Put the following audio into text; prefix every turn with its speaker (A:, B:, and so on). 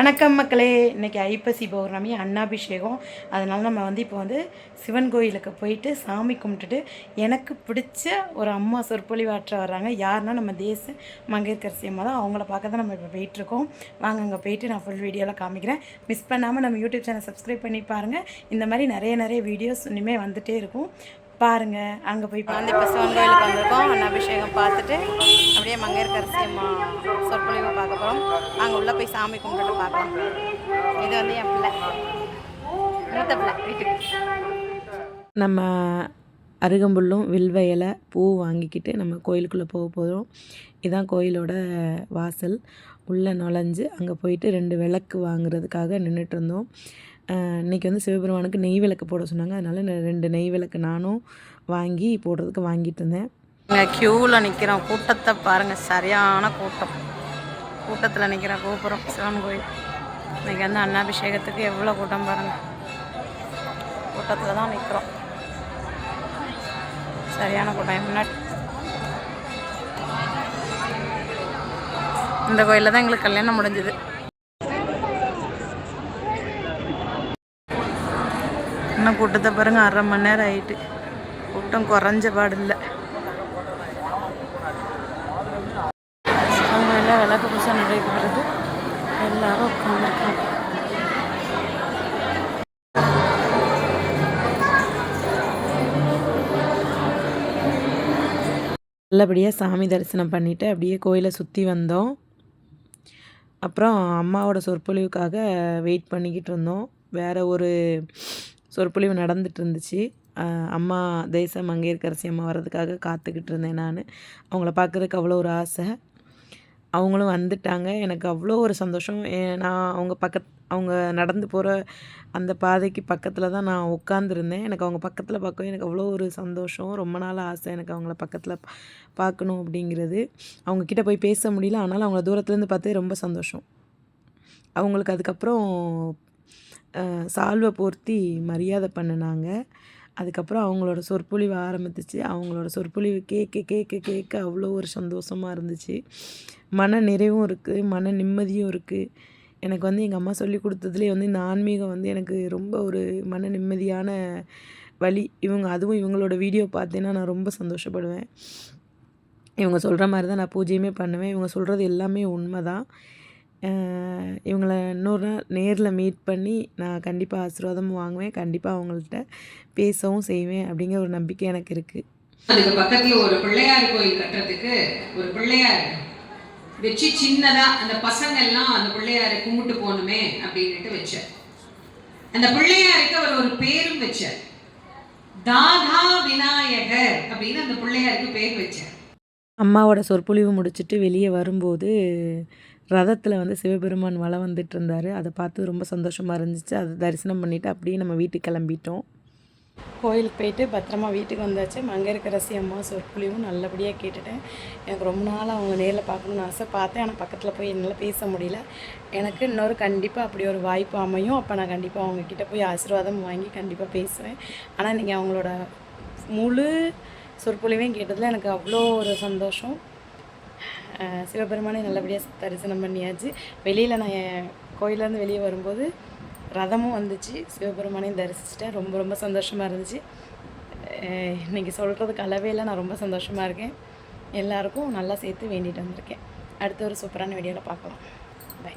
A: வணக்கம் மக்களே. இன்னைக்கு ஐப்பசி பௌர்ணமி அன்னாபிஷேகம். அதனால் நம்ம வந்து இப்போ வந்து சிவன் கோயிலுக்கு போயிட்டு சாமி கும்பிட்டுட்டு எனக்கு பிடிச்ச ஒரு அம்மா சொற்பொழிவாற்ற வர்றாங்க. யாருன்னா நம்ம தேச மங்கையர்கரசி அம்மா தான். அவங்கள பார்க்க தான் நம்ம இப்போ போயிட்டுருக்கோம். வாங்க அங்கே போயிட்டு நான் ஃபுல் வீடியோவில் காமிக்கிறேன். மிஸ் பண்ணாமல் நம்ம யூடியூப் சேனல் சப்ஸ்கிரைப் பண்ணி பாருங்கள் இந்த மாதிரி நிறைய நிறைய வீடியோஸ் இனிமேல் வந்துகிட்டே இருக்கும். பாருங்கள் அங்கே போய் வந்து இப்போ சிவன் கோயிலுக்கு வந்திருக்கோம். அன்னாபிஷேகம் பார்த்துட்டு அப்படியே மங்கையர்கரசி அம்மா சொற்பொழிவை பார்க்க போகிறோம் அங்கே உள்ளே போய் சாமி கும்பிட்டுட்டு பார்க்கலாம். இது வந்து என் பிள்ளை. மூத்த பிள்ளை வீட்டுக்கு.
B: நம்ம அருகம்புல்லும் வில்வ இலை பூ வாங்கிக்கிட்டு நம்ம கோயிலுக்குள்ளே போக போகிறோம் இதுதான் கோயிலோட வாசல். உள்ளே நுழைஞ்சு அங்கே போயிட்டு ரெண்டு விளக்கு வாங்குறதுக்காக நின்றுட்டு இருந்தோம். இன்றைக்கி வந்து சிவபெருமானுக்கு நெய் விளக்கு போட சொன்னாங்க. அதனால் ரெண்டு நெய் விளக்கு நானும் வாங்கி போடுறதுக்கு வாங்கிட்டு இருந்தேன்.
A: இங்கே க்யூவில் நிற்கிறோம் கூட்டத்தை பாருங்கள் சரியான கூட்டம். கூட்டத்தில் நிற்கிற கோபுரம் சிவன் கோயில். இன்னைக்கு வந்து அன்னாபிஷேகத்துக்கு எவ்வளோ கூட்டம் பாருங்கள் கூட்டத்தில் தான் நிற்கிறோம் சரியான கூட்டம். முன்னாடி. இந்த கோயிலில் தான் எங்களுக்கு கல்யாணம் முடிஞ்சுது. இன்னும் கூட்டத்தை பாருங்கள் அரை மணி நேரம் ஆயிட்டு. கூட்டம் குறைஞ்ச பாடு இல்லை அவங்க எல்லாம் விளக்கு பூசை நடைபெறுது எல்லாரும் உட்காந்துருக்காங்க
B: நல்லபடியாக சாமி தரிசனம் பண்ணிவிட்டு அப்படியே கோயிலை சுற்றி வந்தோம். அப்புறம் அம்மாவோட சொற்பொழிவுக்காக வெயிட் பண்ணிக்கிட்டு இருந்தோம். வேறு ஒரு சொற்பொழிவு நடந்துட்டு இருந்துச்சு அம்மா தேச மங்கையர்கரசி அம்மா வர்றதுக்காக காத்துக்கிட்டு இருந்தேன் நான். அவங்கள பார்க்குறதுக்கு அவ்வளோ ஒரு ஆசை. அவங்களும் வந்துட்டாங்க. எனக்கு அவ்வளோ ஒரு சந்தோஷம். ஏ- நான் அவங்க பக்கத் அவங்க நடந்து போகிற அந்த பாதைக்கு பக்கத்தில் தான் நான் உட்காந்துருந்தேன். எனக்கு அவங்க பக்கத்தில் பார்க்க எனக்கு அவ்வளோ ஒரு சந்தோஷம். ரொம்ப நாள் ஆசை எனக்கு அவங்கள பக்கத்தில் பார்க்கணும் அப்படிங்கிறது. அவங்கக்கிட்ட போய் பேச முடியல. ஆனாலும் அவங்கள தூரத்துலேருந்து பார்த்தே ரொம்ப சந்தோஷம். அவங்களுக்கு அதுக்கப்புறம் சால்வை போர்த்தி மரியாதை பண்ணினாங்க. அதுக்கப்புறம் அவங்களோட சொற்பொழிவு ஆரம்பித்துச்சு. அவங்களோட சொற்பொழிவு கேட்க கேட்க கேட்க அவ்வளோ ஒரு சந்தோஷமாக இருந்துச்சு. மன நிறைவும் இருக்குது மன நிம்மதியும் இருக்குது எனக்கு வந்து எங்கள் அம்மா சொல்லி கொடுத்ததுலேயே வந்து இந்த ஆன்மீகம் வந்து எனக்கு ரொம்ப ஒரு மன நிம்மதியான வழி. இவங்க அதுவும் இவங்களோட வீடியோ பார்த்தேன்னா நான் ரொம்ப சந்தோஷப்படுவேன். இவங்க சொல்கிற மாதிரி தான் நான் பூஜையுமே பண்ணுவேன். இவங்க சொல்கிறது எல்லாமே உண்மை தான் இவங்கள இன்னொரு நாள் நேரில் மீட் பண்ணி நான் கண்டிப்பாக ஆசீர்வாதமும் வாங்குவேன். கண்டிப்பாக அவங்கள்ட்ட பேசவும் செய்வேன் அப்படிங்கிற ஒரு நம்பிக்கை எனக்கு இருக்குது
C: அதுக்கு பக்கத்துல ஒரு பிள்ளையார் கோயில் கட்டுறதுக்கு ஒரு பிள்ளையார் வச்சு சின்னதா அந்த பசங்க எல்லாம் அந்த பிள்ளையாரை கும்பிட்டு போகணுமே அப்படின்னுட்டு வச்சார். அந்த பிள்ளையாருக்கு அவர் ஒரு பேரும் வச்சார். தாதா விநாயகர் அப்படின்னு அந்த பிள்ளையாருக்கு பேர் வச்சார்.
B: அம்மாவோட சொற்பொழிவு முடிச்சுட்டு வெளியே வரும்போது ரதத்தில் வந்து சிவபெருமான் வலை வந்துட்டு இருந்தார் அதை பார்த்து ரொம்ப சந்தோஷமாக இருந்துச்சு. அதை தரிசனம் பண்ணிவிட்டு அப்படியே நம்ம வீட்டுக்கு கிளம்பிட்டோம்.
A: கோயிலுக்கு போயிட்டு பத்திரமா வீட்டுக்கு வந்தாச்சு. மங்கையர்கரசி அம்மா சொற்பொழிவும் நல்லபடியாக கேட்டுட்டேன். எனக்கு ரொம்ப நாள் அவங்க நேரில் பார்க்கணுன்னு ஆசை பார்த்தேன். ஆனால் பக்கத்தில் போய் என்னால் பேச முடியல. எனக்கு இன்னொரு கண்டிப்பாக அப்படி ஒரு வாய்ப்பு அமையும். அப்போ நான் கண்டிப்பாக அவங்கக்கிட்ட போய் ஆசீர்வாதம் வாங்கி கண்டிப்பாக பேசுவேன். ஆனால் நீங்கள் அவங்களோட முழு சொற்பொழிவையும் கேட்டதில் எனக்கு அவ்வளோ ஒரு சந்தோஷம். சிவபெருமானை நல்லபடியாக தரிசனம் பண்ணியாச்சு. வெளியில் நான் என் கோயிலேருந்து வெளியே வரும்போது ரதமும் வந்துச்சு. சிவபெருமானையும் தரிசிச்சிட்டேன். ரொம்ப ரொம்ப சந்தோஷமாக இருந்துச்சு. இன்றைக்கி சொல்கிறதுக்கு அளவே இல்லை. நான் ரொம்ப சந்தோஷமாக இருக்கேன். எல்லாருக்கும் நல்லா சேர்த்து வேண்டிட்டு வந்திருக்கேன். அடுத்த ஒரு சூப்பரான வீடியோவில் பார்க்கலாம். பை